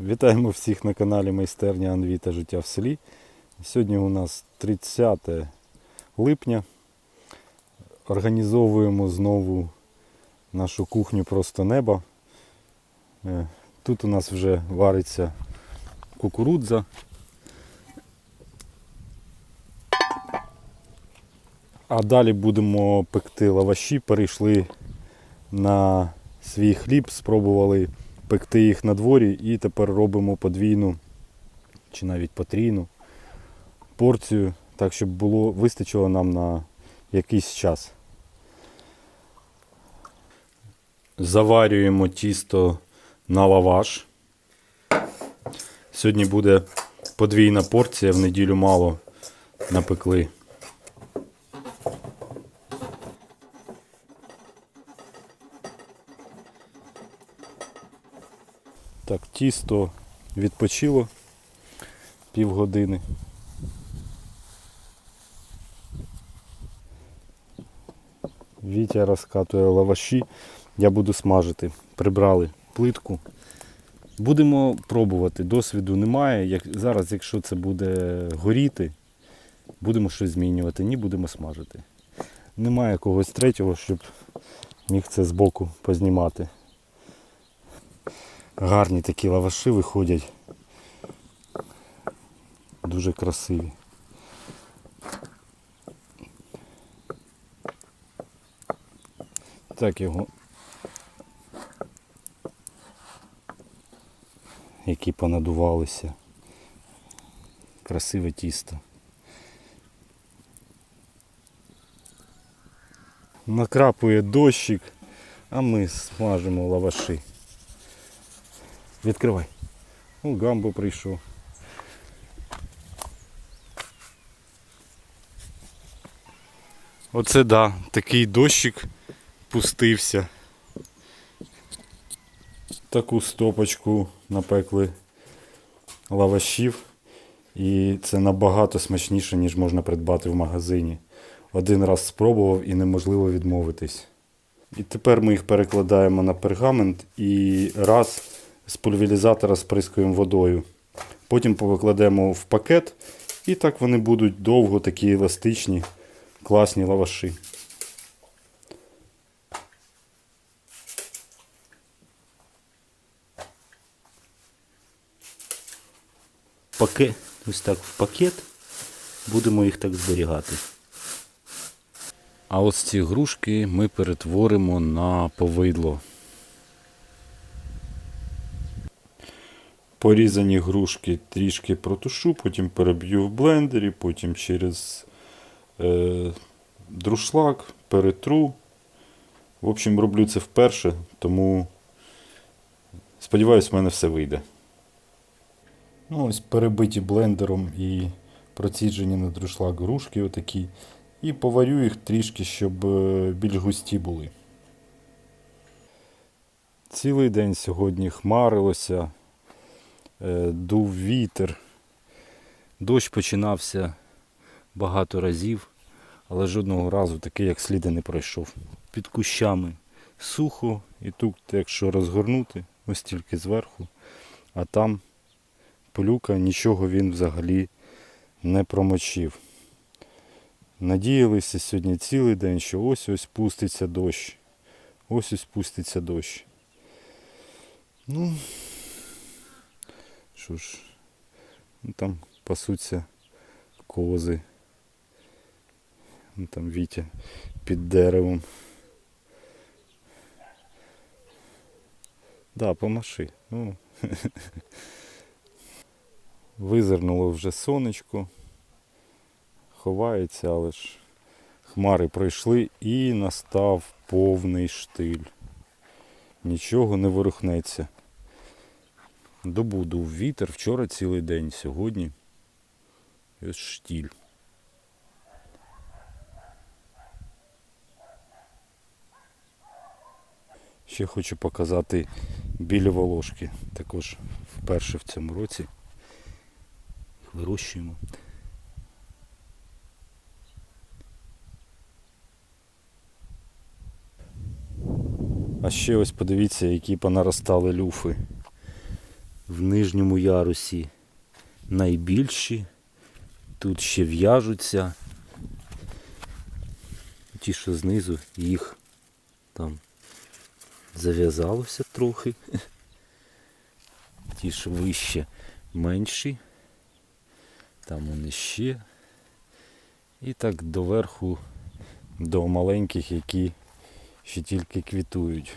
Вітаємо всіх на каналі Майстерня Анві та життя в селі. Сьогодні у нас 30 липня. Організовуємо знову нашу кухню просто неба. Е, Тут у нас вже вариться кукурудза. А далі будемо пекти лаваші. Перейшли на свій хліб, спробували пекти їх на дворі і тепер робимо подвійну чи навіть потрійну порцію, так щоб було, вистачило нам на якийсь час. Заварюємо тісто на лаваш. Сьогодні буде подвійна порція, в неділю мало напекли. Так, тісто відпочило півгодини. Вітя розкатує лаваші, я буду смажити. Прибрали плитку. Будемо пробувати. Досвіду немає. Як, зараз, якщо це буде горіти, будемо щось змінювати, ні, будемо смажити. Немає когось третього, щоб міг це збоку познімати. Гарні такі лаваши виходять. Дуже красиві. Так його. Які понадувалися. Красиве тісто. Накрапує дощик, а ми смажимо лаваши. Відкривай. О, гамбо прийшов. Оце да, такий дощик пустився. Таку стопочку напекли лавашів. І це набагато смачніше, ніж можна придбати в магазині. Один раз спробував і неможливо відмовитись. І тепер ми їх перекладаємо на пергамент і раз з пульверізатора сприскуємо водою. Потім повикладемо в пакет, і так вони будуть довго такі еластичні, класні лаваші. Пакет, ось так в пакет. Будемо їх так зберігати. А ось ці грушки ми перетворимо на повидло. Порізані грушки трішки протушу, потім переб'ю в блендері, потім через е, друшлак перетру. В общем, роблю це вперше, тому сподіваюсь, в мене все вийде. Ну, ось перебиті блендером і проціджені на друшлак грушки отакі. І поварю їх трішки, щоб е, більш густі були. Цілий день сьогодні хмарилося, дув вітер. Дощ починався багато разів, але жодного разу такий, як сліди, не пройшов. Під кущами сухо, і тут, якщо розгорнути, ось тільки зверху, а там пилюка, нічого він взагалі не промочив. Надіялися сьогодні цілий день, що ось ось пуститься дощ. Ось ось пуститься дощ. Ну, що ж, ну, там пасуться кози. Ну, Там Вітя під деревом. Да, помаши. Ну. Визирнуло вже сонечко. Ховається, але ж хмари пройшли і настав повний штиль. Нічого не ворухнеться. Добу дув вітер, вчора цілий день, сьогодні ось штіль. Ще хочу показати білі волошки. Також вперше в цьому році вирощуємо. А ще ось подивіться, які понаростали люфи. В нижньому ярусі найбільші. Тут ще в'яжуться. Ті, що знизу, їх там зав'язалося трохи. Ті, що вище менші. Там вони ще. І так доверху до маленьких, які ще тільки квітують.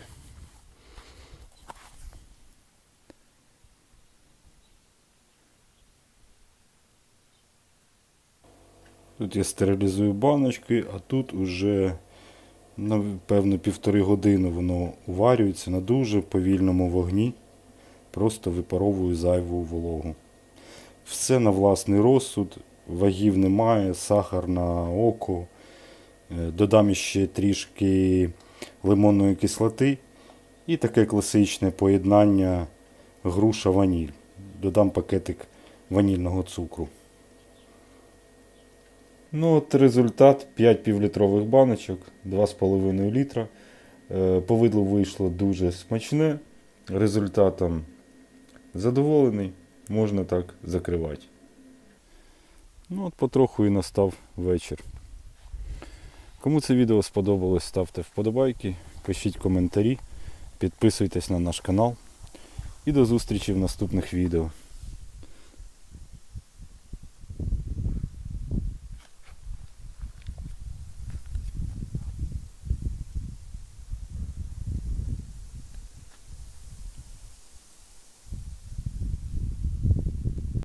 Тут я стерилізую баночки, а тут уже напевно півтори години воно уварюється на дуже повільному вогні. Просто випаровую зайву вологу. Все на власний розсуд, вагів немає, сахар на око. Е, Додам ще трішки лимонної кислоти і таке класичне поєднання груша-ваніль. Додам пакетик ванільного цукру. Ну от результат 5 півлітрових баночок, 2,5 літра. Е, Повидло вийшло дуже смачне. Результатом задоволений, можна так закривати. Ну от потроху і настав вечір. Кому це відео сподобалось, ставте вподобайки, пишіть коментарі, підписуйтесь на наш канал. І до зустрічі в наступних відео.